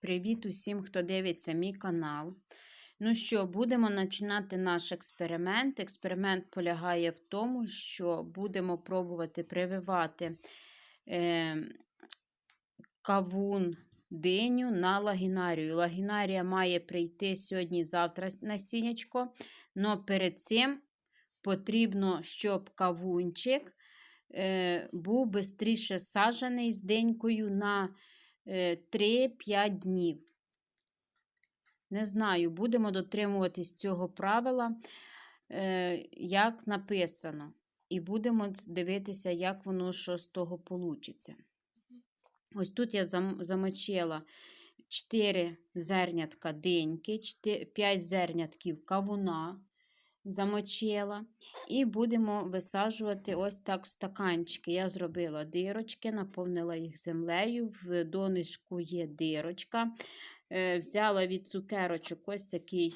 Привіт усім, хто дивиться мій канал. Ну що, будемо починати наш експеримент. Експеримент полягає в тому, що будемо пробувати прививати е, кавун диню на лагінарію. Лагінарія має прийти сьогодні-завтра насіннячко, але перед цим потрібно, щоб кавунчик е, був швидше саджений з денькою на 3-5 днів. Не знаю, будемо дотримуватись цього правила, е, як написано. І будемо дивитися, як воно що з того вийде. Ось тут я замочила 4 зернятка деньки, 5 зернятків кавуна замочила. І будемо висаджувати ось так стаканчики. Я зробила дирочки, наповнила їх землею, в донишку є дирочка. Е, взяла від цукерочок ось такий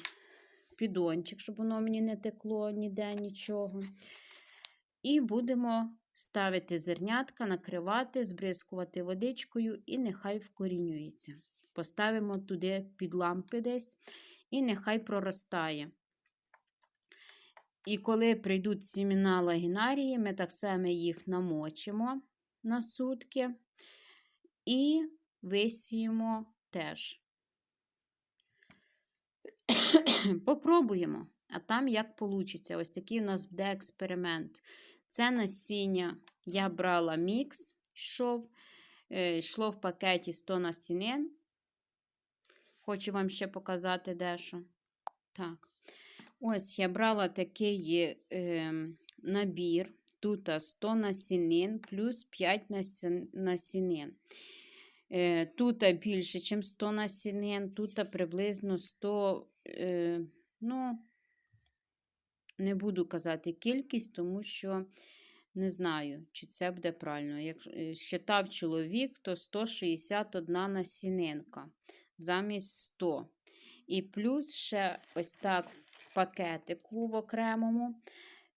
підончик, щоб воно мені не текло ніде нічого. І будемо ставити зернятка, накривати, збризкувати водичкою, і нехай вкорінюється. Поставимо туди під лампи десь, і нехай проростає. І коли прийдуть сімена лагінарії, ми так само їх намочимо на сутки і висіємо теж. Попробуємо, а там як вийде. Ось такий у нас буде експеримент. Це насіння я брала мікс, йшов, е, йшло в пакеті 100 насінин. Хочу вам ще показати дещо. Так. Ось я брала такий е, набір. Тут 100 насінин плюс 5 насінин. Е, тут більше, ніж 100 насінин, тут приблизно 100, е, ну, не буду казати кількість, тому що не знаю, чи це буде правильно. Як считав чоловік, то 161 насінинка замість 100. І плюс ще ось так пакетику в окремому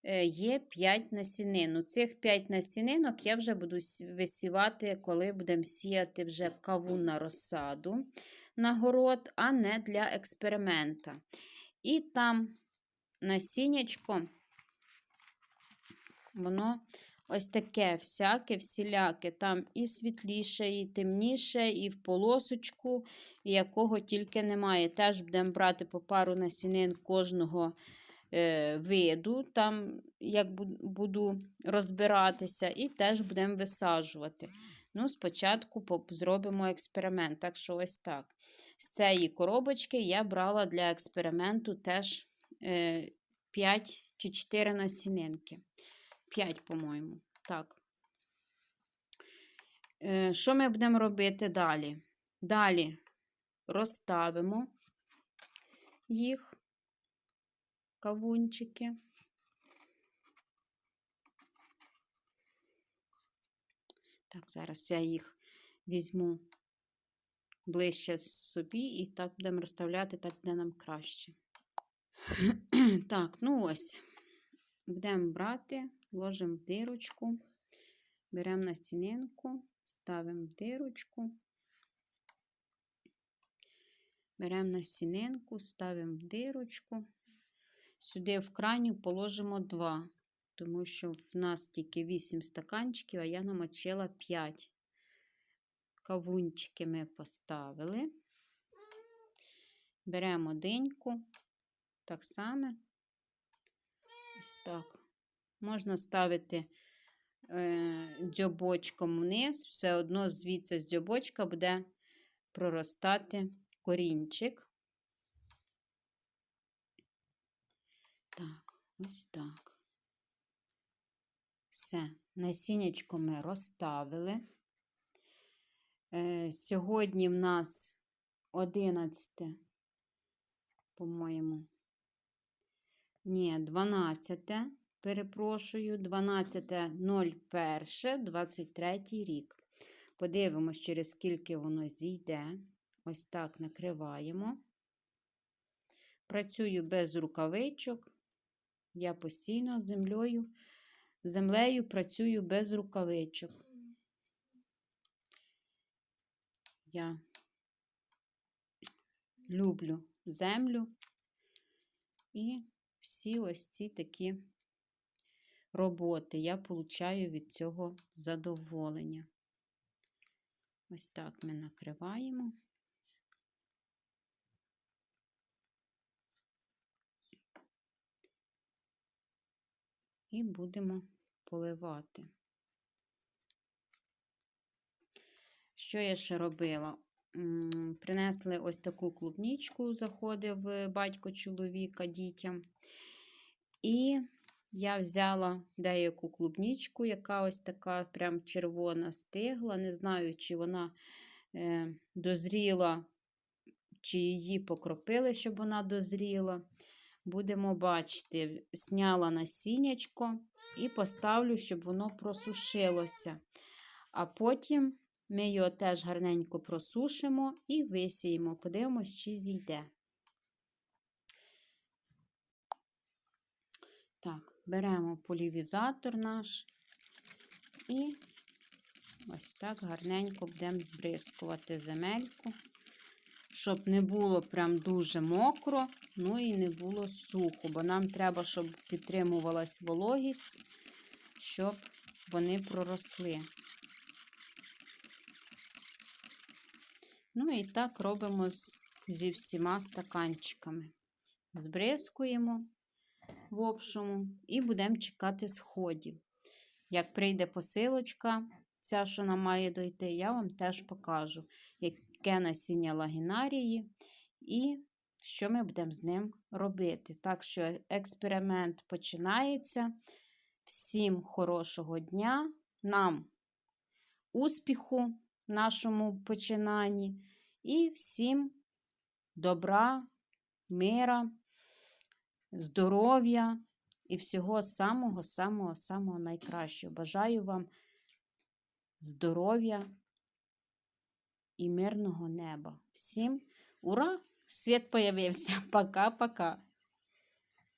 е, є 5 насінин. У цих 5 насінинок я вже буду висівати, коли будемо сіяти вже каву на розсаду на город, а не для експеримента. І там насіннячко, воно ось таке всяке, всіляке, там і світліше, і темніше, і в полосочку, і якого тільки немає. Теж будемо брати по пару насінин кожного е, виду, там, як буду розбиратися, і теж будемо висаджувати. Ну, Спочатку зробимо експеримент. Так що ось так. З цієї коробочки я брала для експерименту теж е, 5 чи 4 насінинки. 5, по-моєму. Так. Е, Що ми будемо робити далі? Далі розставимо їх, кавунчики. Так, зараз я їх візьму ближче собі, і так будемо розставляти, так буде нам краще. Так, ну ось, будемо брати ложимо в дирочку, беремо на стінинку, ставимо в дирочку, беремо на стінинку, ставимо в дирочку. Сюди в крайню положимо 2, тому що в нас тільки 8 стаканчиків, а я намочила 5. Кавунчики ми поставили. Беремо деньку, так само, ось так. Можна ставити е, дзьобочком вниз, все одно звідси з дзьобочка буде проростати корінчик. Так, ось так. Все, насіннячко ми розставили. Е, Сьогодні в нас 11, по-моєму, ні, 12 перепрошую, 12.01.23 рік. Подивимось, через скільки воно зійде. Ось так накриваємо. Працюю без рукавичок. Я постійно землею, землею працюю без рукавичок. Я люблю землю. І всі ось ці такі роботи я получаю від цього задоволення. Ось так ми накриваємо. І будемо поливати. Що я ще робила? Принесли ось таку клубнічку, заходив е, батько чоловіка дітям. І я взяла деяку клубнічку, яка ось така прям червона стигла. Не знаю, чи вона е, дозріла, чи її покропили, щоб вона дозріла. Будемо бачити, сняла насіннячко і поставлю, щоб воно просушилося. А потім ми його теж гарненько просушимо і висіємо. Подивимось, чи зійде. Так, беремо полівізатор наш і ось так гарненько будемо збризкувати земельку, щоб не було прям дуже мокро, ну і не було сухо, бо нам треба, щоб підтримувалась вологість, щоб вони проросли. Ну і так робимо зі всіма стаканчиками. Збризкуємо в общому і будемо чекати сходів. Як прийде посилочка, ця, що нам має дойти, я вам теж покажу, яке насіння лагінарії і що ми будемо з ним робити. Так що експеримент починається. Всім хорошого дня, нам успіху в нашому починанні і всім добра, мира, здоров'я і всього самого-самого-самого найкращого. Бажаю вам здоров'я і мирного неба. Всім ура! Світ появився. Пока-пока.